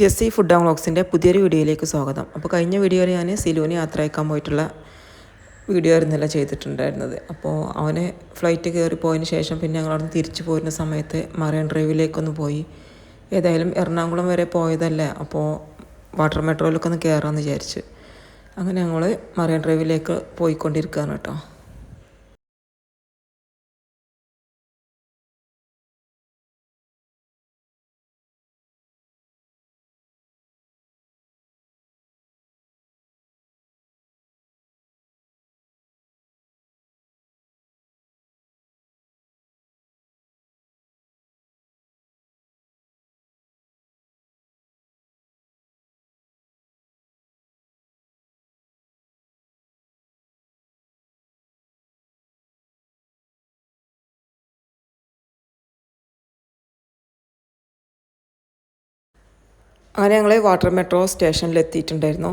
Jessy food and വ്ളോഗ്സിന്റെ പുതിയൊരു വീഡിയോയിലേക്ക് സ്വാഗതം. അപ്പോൾ കഴിഞ്ഞ വീഡിയോയിൽ ഞാൻ സിലൂനി യാത്ര അയക്കാൻ പോയിട്ടുള്ള വീഡിയോ ആയിരുന്നല്ല ചെയ്തിട്ടുണ്ടായിരുന്നത്. അപ്പോൾ അവനെ ഫ്ലൈറ്റ് കയറി പോയതിന് ശേഷം പിന്നെ ഞങ്ങൾ അവിടെ തിരിച്ചു പോരുന്ന സമയത്ത് മറൈൻ ഡ്രൈവിലേക്കൊന്ന് പോയി. ഏതായാലും എറണാകുളം വരെ പോയതല്ലേ അപ്പോൾ വാട്ടർ മെട്രോയിലൊക്കെ ഒന്ന് കയറാമെന്ന് വിചാരിച്ച്. അങ്ങനെ ഞങ്ങൾ മറൈൻ ഡ്രൈവിലേക്ക് പോയിക്കൊണ്ടിരിക്കുകയാണ് കേട്ടോ. അങ്ങനെ ഞങ്ങൾ വാട്ടർ മെട്രോ സ്റ്റേഷനിൽ എത്തിയിട്ടുണ്ടായിരുന്നു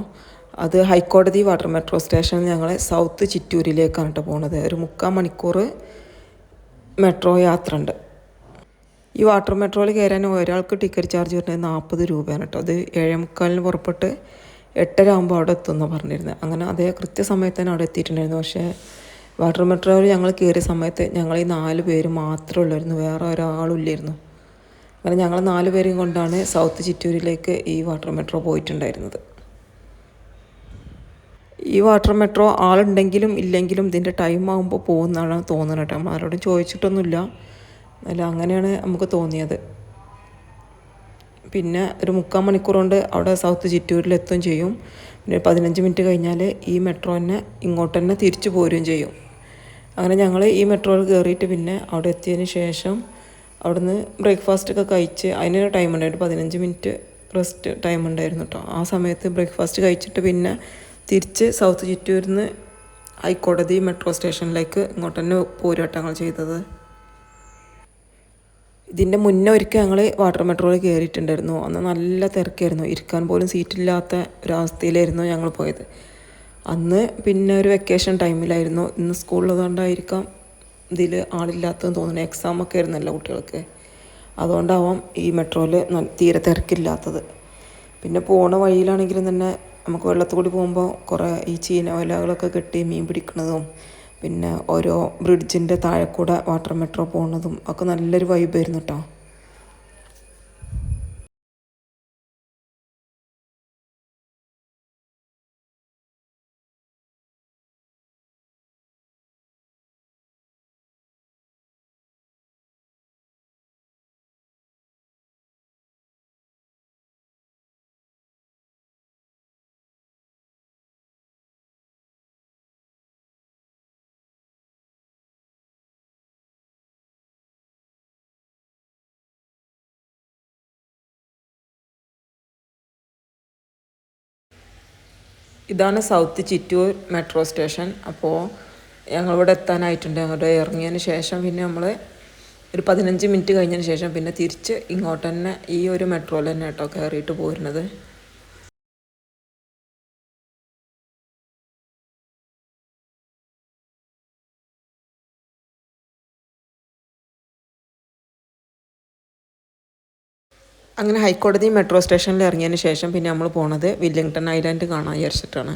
അത് ഹൈക്കോടതി വാട്ടർ മെട്രോ സ്റ്റേഷനിൽ ഞങ്ങൾ സൗത്ത് ചിറ്റൂരിലേക്കാണ് കേട്ടോ പോണത്. ഒരു മുക്കാൽ മണിക്കൂർ മെട്രോ യാത്ര ഉണ്ട് ഈ വാട്ടർ മെട്രോയിൽ കയറാൻ ഒരാൾക്ക് ടിക്കറ്റ് ചാർജ് പറഞ്ഞത് നാൽപ്പത് രൂപയാണ് കേട്ടോ അത് ഏഴേ മുക്കാലിന് പുറപ്പെട്ട് എട്ടര ആകുമ്പോൾ അവിടെ എത്തുമെന്ന് പറഞ്ഞിരുന്നത് അങ്ങനെ അതേ കൃത്യസമയത്ത് തന്നെ അവിടെ എത്തിയിട്ടുണ്ടായിരുന്നു. പക്ഷേ വാട്ടർ മെട്രോയിൽ ഞങ്ങൾ കയറിയ സമയത്ത് ഞങ്ങൾ ഈ നാല് പേര് മാത്രമേ ഉള്ളായിരുന്നു. വേറെ ഒരാളും ഇല്ലായിരുന്നു. അങ്ങനെ ഞങ്ങൾ നാല് പേരെയും കൊണ്ടാണ് സൗത്ത് ചിറ്റൂരിലേക്ക് ഈ വാട്ടർ മെട്രോ പോയിട്ടുണ്ടായിരുന്നത്. ഈ വാട്ടർ മെട്രോ ആളുണ്ടെങ്കിലും ഇല്ലെങ്കിലും ഇതിന്റെ ടൈം ആകുമ്പോൾ പോകുന്നതാണ് തോന്നുന്നത് കേട്ടോ നമ്മൾ ആരോടും ചോദിച്ചിട്ടൊന്നുമില്ല. അല്ല അങ്ങനെയാണ് നമുക്ക് തോന്നിയത്. പിന്നെ ഒരു മുക്കാൽ മണിക്കൂർ കൊണ്ട് അവിടെ സൗത്ത് ചിറ്റൂരിൽ എത്തുകയും ചെയ്യും. പിന്നെ പതിനഞ്ച് മിനിറ്റ് കഴിഞ്ഞാൽ ഈ മെട്രോ തന്നെ ഇങ്ങോട്ട് തന്നെ തിരിച്ചു പോരുകയും ചെയ്യും. അങ്ങനെ ഞങ്ങൾ ഈ മെട്രോയിൽ കയറിയിട്ട് പിന്നെ അവിടെ എത്തിയതിന് ശേഷം അവിടുന്ന് ബ്രേക്ക്ഫാസ്റ്റ് ഒക്കെ കഴിച്ച് അതിനൊരു ടൈം ഉണ്ടായിരുന്നു. പതിനഞ്ച് മിനിറ്റ് റെസ്റ്റ് ടൈം ഉണ്ടായിരുന്നു കേട്ടോ ആ സമയത്ത് ബ്രേക്ക്ഫാസ്റ്റ് കഴിച്ചിട്ട് പിന്നെ തിരിച്ച് സൗത്ത് ചുറ്റൂരിൽ നിന്ന് ഹൈക്കോടതി മെട്രോ സ്റ്റേഷനിലേക്ക് ഇങ്ങോട്ട് തന്നെ പോരാട്ടങ്ങൾ ചെയ്തത്. ഇതിന്റെ മുന്നേ ഒരിക്കൽ ഞങ്ങൾ വാട്ടർ മെട്രോയിൽ കയറിയിട്ടുണ്ടായിരുന്നു അന്ന് നല്ല തിരക്കായിരുന്നു. ഇരിക്കാൻ പോലും സീറ്റില്ലാത്ത ഒരവസ്ഥയിലായിരുന്നു ഞങ്ങൾ പോയത്. അന്ന് പിന്നെ ഒരു വെക്കേഷൻ ടൈമിലായിരുന്നു ഇന്ന് സ്കൂളിലുള്ളതുകൊണ്ടായിരിക്കാം ഇതിൽ ആളില്ലാത്തതെന്ന് തോന്നുന്നു. എക്സാമൊക്കെ ആയിരുന്നല്ലോ കുട്ടികൾക്ക്. അതുകൊണ്ടാവാം ഈ മെട്രോയിൽ തീരെ തിരക്കില്ലാത്തത്. പിന്നെ പോണ വഴിയിലാണെങ്കിലും തന്നെ നമുക്ക് വെള്ളത്തിൽ കൂടി പോകുമ്പോൾ കുറേ ഈ ചീന വലകളൊക്കെ കെട്ടി മീൻ പിടിക്കുന്നതും പിന്നെ ഓരോ ബ്രിഡ്ജിന്റെ താഴെ വാട്ടർ മെട്രോ പോകുന്നതും ഒക്കെ നല്ലൊരു വൈബായിരുന്നു കേട്ടോ ഇതാണ് സൗത്ത് ചിറ്റൂർ മെട്രോ സ്റ്റേഷൻ. അപ്പോൾ ഞങ്ങളിവിടെ എത്താനായിട്ടുണ്ട്. ഞങ്ങളുടെ ഇറങ്ങിയതിന് ശേഷം പിന്നെ നമ്മൾ ഒരു പതിനഞ്ച് മിനിറ്റ് കഴിഞ്ഞതിന് ശേഷം പിന്നെ തിരിച്ച് ഇങ്ങോട്ട് തന്നെ ഈ ഒരു മെട്രോയിൽ തന്നെ കേട്ടോ കയറിയിട്ട് പോരുന്നത്. അങ്ങനെ ഹൈക്കോടതി മെട്രോ സ്റ്റേഷനിൽ ഇറങ്ങിയതിന് ശേഷം പിന്നെ നമ്മൾ പോണത് വില്ലിങ്ടൺ ഐലൻഡ് കാണാൻ വിചാരിച്ചിട്ടാണ്.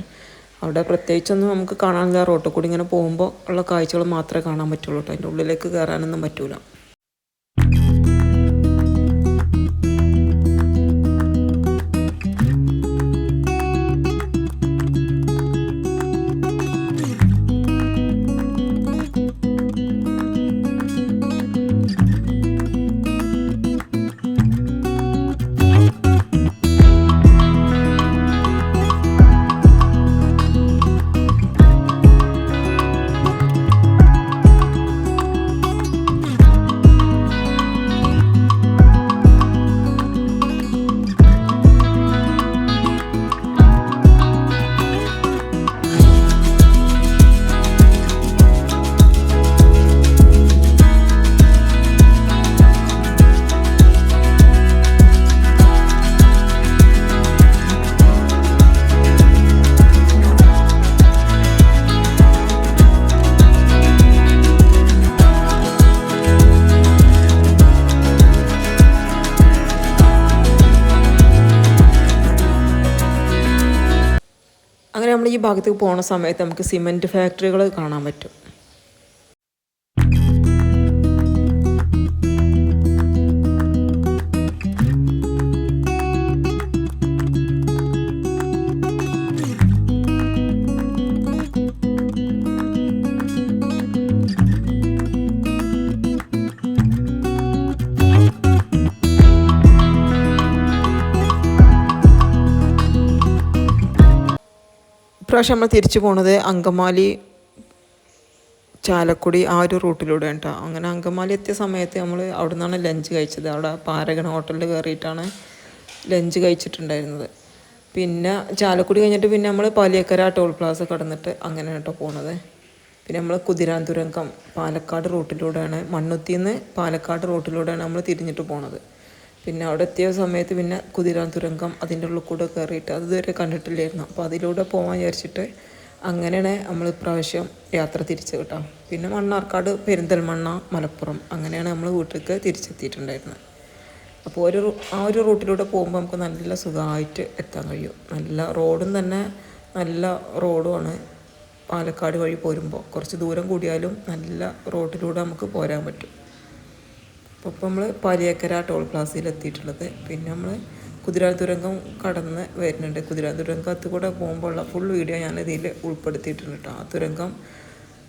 അവിടെ പ്രത്യേകിച്ചൊന്നും നമുക്ക് കാണാനില്ല. റോട്ടിൽ കൂടി ഇങ്ങനെ പോകുമ്പോൾ ഉള്ള കാഴ്ചകൾ മാത്രമേ കാണാൻ പറ്റുള്ളൂ കേട്ടോ. അതിന്റെ ഉള്ളിലേക്ക് കയറാനൊന്നും പറ്റൂല. നമ്മൾ ഈ ഭാഗത്തേക്ക് പോണ സമയത്ത് നമുക്ക് സിമെന്റ് ഫാക്ടറികൾ കാണാൻ പറ്റും. ഇപ്രാവശ്യം നമ്മൾ തിരിച്ചു പോണത് അങ്കമാലി ചാലക്കുടി ആ ഒരു റൂട്ടിലൂടെ കേട്ടോ അങ്ങനെ അങ്കമാലി എത്തിയ സമയത്ത് നമ്മൾ അവിടെ നിന്നാണ് ലഞ്ച് കഴിച്ചത്. അവിടെ പാരഗണ ഹോട്ടലിൽ കയറിയിട്ടാണ് ലഞ്ച് കഴിച്ചിട്ടുണ്ടായിരുന്നത്. പിന്നെ ചാലക്കുടി കഴിഞ്ഞിട്ട് പിന്നെ നമ്മൾ പാലിയക്കര ടോൾ പ്ലാസ കടന്നിട്ട് അങ്ങനെ കേട്ടോ പോണത്. പിന്നെ നമ്മൾ കുതിരാന്തുരങ്കം പാലക്കാട് റൂട്ടിലൂടെയാണ് മണ്ണുത്തിന്ന് പാലക്കാട് റൂട്ടിലൂടെയാണ് നമ്മൾ തിരിഞ്ഞിട്ട് പോണത്. പിന്നെ അവിടെ എത്തിയ സമയത്ത് പിന്നെ കുതിരാൻ തുരങ്കം അതിന്റെ ഉള്ളിൽ കൂടെ കയറിയിട്ട് അത് ഇതുവരെ കണ്ടിട്ടില്ലായിരുന്നു. അപ്പോൾ അതിലൂടെ പോകാൻ വിചാരിച്ചിട്ട് അങ്ങനെയാണ് നമ്മൾ ഇപ്രാവശ്യം യാത്ര തിരിച്ച് കിട്ടാം. പിന്നെ മണ്ണാർക്കാട് പെരിന്തൽമണ്ണ മലപ്പുറം അങ്ങനെയാണ് നമ്മൾ വീട്ടിലേക്ക് തിരിച്ചെത്തിയിട്ടുണ്ടായിരുന്നത്. അപ്പോൾ ഒരു ആ ഒരു റൂട്ടിലൂടെ പോകുമ്പോൾ നമുക്ക് നല്ല സുഖമായിട്ട് എത്താൻ കഴിയും. നല്ല റോഡും തന്നെ നല്ല റോഡുമാണ്. പാലക്കാട് വഴി പോരുമ്പോൾ കുറച്ച് ദൂരം കൂടിയാലും നല്ല റോഡിലൂടെ നമുക്ക് പോരാൻ പറ്റും. അപ്പോൾ ഇപ്പോൾ നമ്മൾ പാലിയേക്കര ടോൾ പ്ലാസയിൽ എത്തിയിട്ടുള്ളത്. പിന്നെ നമ്മൾ കുതിരാൽ തുരങ്കം കടന്ന് വരുന്നുണ്ട്. കുതിരാൽ തുരങ്കത്ത് കൂടെ പോകുമ്പോഴുള്ള ഫുൾ വീഡിയോ ഞാൻ ഇതിൽ ഉൾപ്പെടുത്തിയിട്ടുണ്ട് കേട്ടോ ആ തുരങ്കം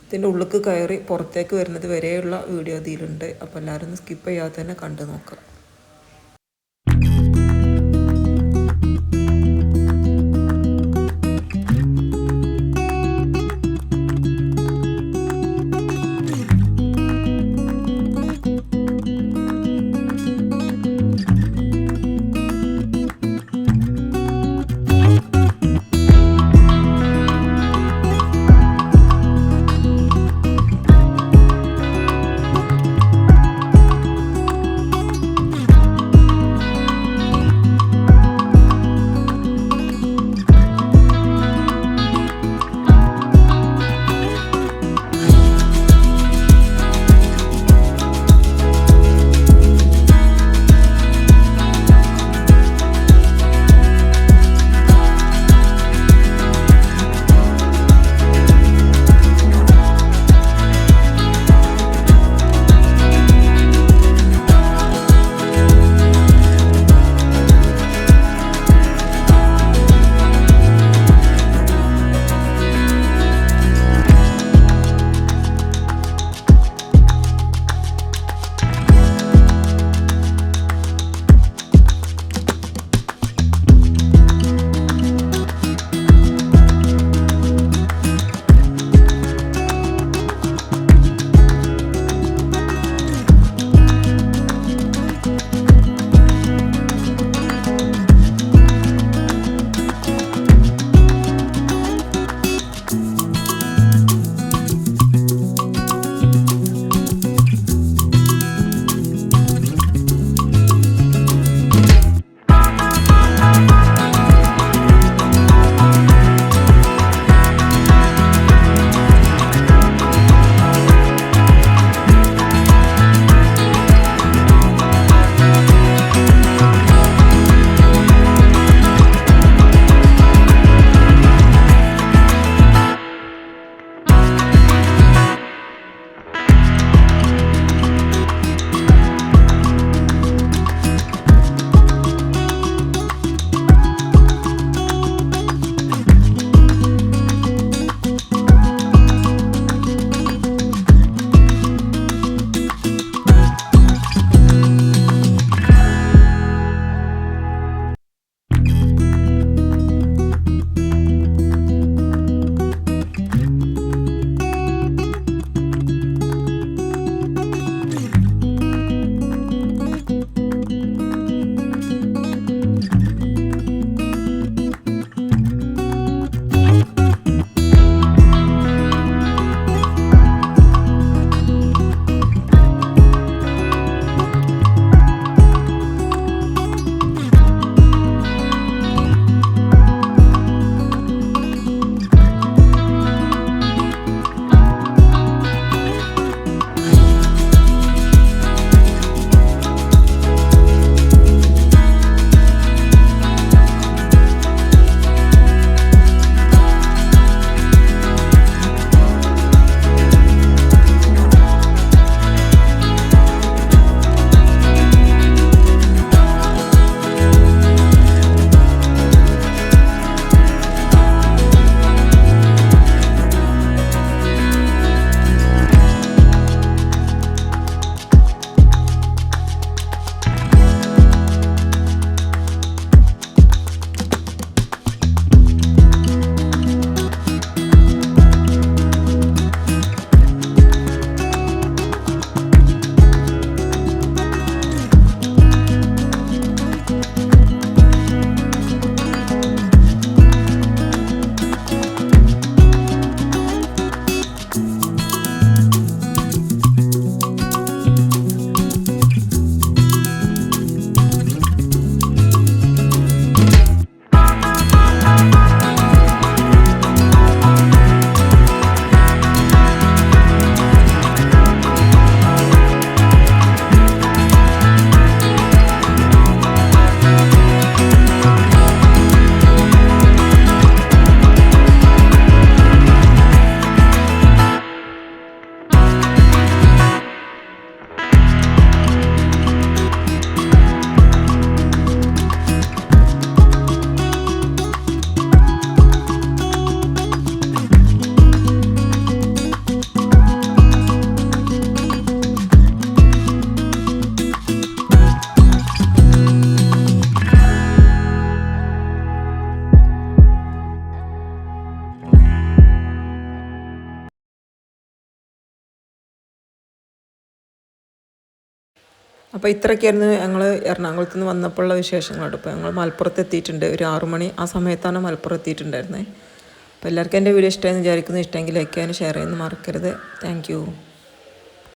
ഇതിന്റെ ഉള്ളിലേക്ക് കയറി പുറത്തേക്ക് വരുന്നത് വരെയുള്ള വീഡിയോ ഇതിലുണ്ട്. അപ്പോൾ എല്ലാവരും സ്കിപ്പ് ചെയ്യാതെ തന്നെ കണ്ടു നോക്കുക അപ്പോൾ ഇത്രയൊക്കെയായിരുന്നു ഞങ്ങൾ എറണാകുളത്ത് നിന്ന് വന്നപ്പോഴുള്ള വിശേഷങ്ങളോട് ഇപ്പോൾ ഞങ്ങൾ മലപ്പുറത്ത് എത്തിയിട്ടുണ്ട് ഒരു ആറു മണി ആ സമയത്താണ് മലപ്പുറം എത്തിയിട്ടുണ്ടായിരുന്നത് അപ്പോൾ എല്ലാവർക്കും എന്റെ വീഡിയോ ഇഷ്ടമായി വിചാരിക്കുന്നു. ഇഷ്ടമെങ്കിൽ ലൈക്ക് ചെയ്യാനും ഷെയർ ചെയ്യാനും മറക്കരുത്. താങ്ക്